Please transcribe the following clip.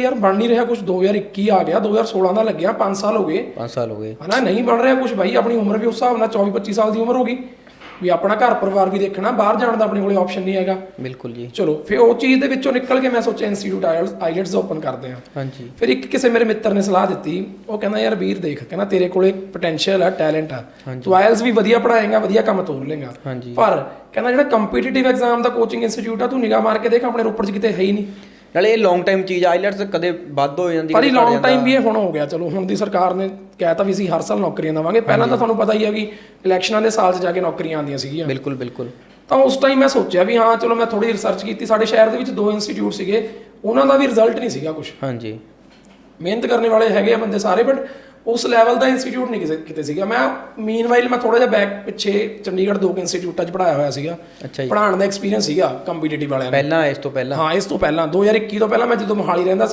ਯਾਰ ਬਣ ਨਹੀਂ ਰਿਹਾ ਕੁਝ 2021 ਆ ਗਿਆ 2016 ਦਾ ਲੱਗਿਆ 5 ਸਾਲ ਹੋ ਗਏ। 5 ਸਾਲ ਹੋ ਗਏ। ਹਨਾ ਨਹੀਂ ਬਣ ਰਿਹਾ ਕੁਝ ਭਾਈ ਆਪਣੀ ਉਮਰ ਵੀ ਉਸ ਹਿਸਾਬ ਨਾਲ 24 25 ਸਾਲ ਦੀ ਉਮਰ ਹੋ ਗਈ। ਵੀ ਆਪਣਾ ਘਰ ਪਰਿਵਾਰ ਵੀ ਦੇਖਣਾ ਬਾਹਰ ਜਾਣ ਦਾ ਆਪਣੇ ਕੋਲੇ ਆਪਸ਼ਨ ਨਹੀਂ ਹੈਗਾ। ਬਿਲਕੁਲ ਜੀ। ਚਲੋ ਫਿਰ ਉਹ ਚੀਜ਼ ਦੇ ਵਿੱਚੋਂ ਨਿਕਲ ਕੇ ਮੈਂ ਸੋਚਿਆ ਇੰਸਟੀਚਿਊਟ ਆਈਲੈਟਸ ਓਪਨ ਕਰਦੇ ਆ ਹਾਂਜੀ। ਫਿਰ ਇੱਕ ਕਿਸੇ ਮੇਰੇ ਮਿੱਤਰ ਨੇ ਸਲਾਹ ਦਿੱਤੀ ਉਹ ਕਹਿੰਦਾ ਯਾਰ ਵੀਰ ਦੇਖ ਕਹਿੰਦਾ ਤੇਰੇ ਕੋਲੇ ਪੋਟੈਂਸ਼ੀਅਲ ਆ ਟੈਲੈਂਟ ਆ। ਤੂੰ ਆਇਲਸ ਵੀ ਵਧੀਆ ਪੜਾਏਗਾ ਵਧੀਆ ਕੰਮ ਤੋਰ ਲੇਗਾ ਪਰ ਕਹਿੰਦਾ ਜਿਹੜਾ ਕੰਪੀਟੀਟਿਵ ਐਗਜ਼ਾਮ ਦਾ ਕੋਚਿੰਗ ਇੰਸਟੀਚਿਊਟ ਆ ਤੂੰ ਨਿਗਾਹ ਮਾਰ ਕੇ ਦੇਖ ਆਪਣੇ ਰੋਪੜ 'ਚ ਕਿਤੇ ਹੈ ਹੀ ਨਹੀਂ। ਨਾਲੇ ਇਹ ਲੌਂਗ ਟਾਈਮ ਚੀਜ਼ ਆਈਲੈਟਸ ਕਦੇ ਵੱਧ ਹੋ ਜਾਂਦੀ ਪਰ ਇਹ ਲੌਂਗ। ਟਾਈਮ ਵੀ ਇਹ ਹੁਣ ਹੋ ਗਿਆ ਚਲੋ ਹੁਣ ਦੀ ਸਰਕਾਰ ਨੇ ਕਹਿਤਾ ਵੀ ਅਸੀਂ ਹਰ ਸਾਲ ਨੌਕਰੀਆਂ ਦੇਵਾਂਗੇ। ਪਹਿਲਾਂ ਤਾਂ ਤੁਹਾਨੂੰ ਪਤਾ ਹੀ ਹੈ ਵੀ ਇਲੈਕਸ਼ਨਾਂ ਦੇ ਸਾਲ 'ਚ ਜਾ ਕੇ ਨੌਕਰੀਆਂ ਆਉਂਦੀਆਂ ਸੀਗੀਆਂ। ਬਿਲਕੁਲ ਬਿਲਕੁਲ। ਤਾਂ ਉਸ ਟਾਈਮ ਮੈਂ ਸੋਚਿਆ ਵੀ ਹਾਂ ਚਲੋ ਮੈਂ ਥੋੜੀ ਰਿਸਰਚ ਕੀਤੀ ਸਾਡੇ ਸ਼ਹਿਰ ਦੇ ਵਿੱਚ ਦੋ ਇੰਸਟੀਚਿਊਟ ਸੀਗੇ ਉਹਨਾਂ ਦਾ ਵੀ ਰਿਜ਼ਲਟ ਨਹੀਂ ਸੀਗਾ ਕੁਝ ਹਾਂਜੀ। ਮਿਹਨਤ ਕਰਨ ਵਾਲੇ ਹੈਗੇ ਆ ਬੰਦੇ ਸਾਰੇ ਬਟ ਉਸ ਲੈਵਲ ਦਾ ਇੰਸਟੀਚਿਊਟ ਨਹੀਂ ਕਿਸੇ ਕਿਤੇ ਸੀਗਾ। ਮੈਂ ਮੀਨਵਾਈਲ ਮੈਂ ਥੋੜਾ ਜਿਹਾ ਬੈਕ ਪਿੱਛੇ ਚੰਡੀਗੜ੍ਹ ਦੋ ਇੰਸਟੀਚਿਊਟਾਂ 'ਚ ਪੜਾਇਆ ਹੋਇਆ ਸੀਗਾ। ਅੱਛਾ ਜੀ। ਪੜਾਉਣ ਦਾ ਐਕਸਪੀਰੀਅੰਸ ਸੀਗਾ ਕੰਪੀਟੀਟਿਵ ਵਾਲਿਆਂ ਦਾ ਪਹਿਲਾਂ ਇਸ ਤੋਂ ਪਹਿਲਾਂ? ਹਾਂ ਇਸ ਤੋਂ ਪਹਿਲਾਂ 2021 ਤੋਂ ਪਹਿਲਾਂ ਮੈਂ ਜਦੋਂ ਮੋਹਾਲੀ ਰਹਿੰਦਾ ਸੀ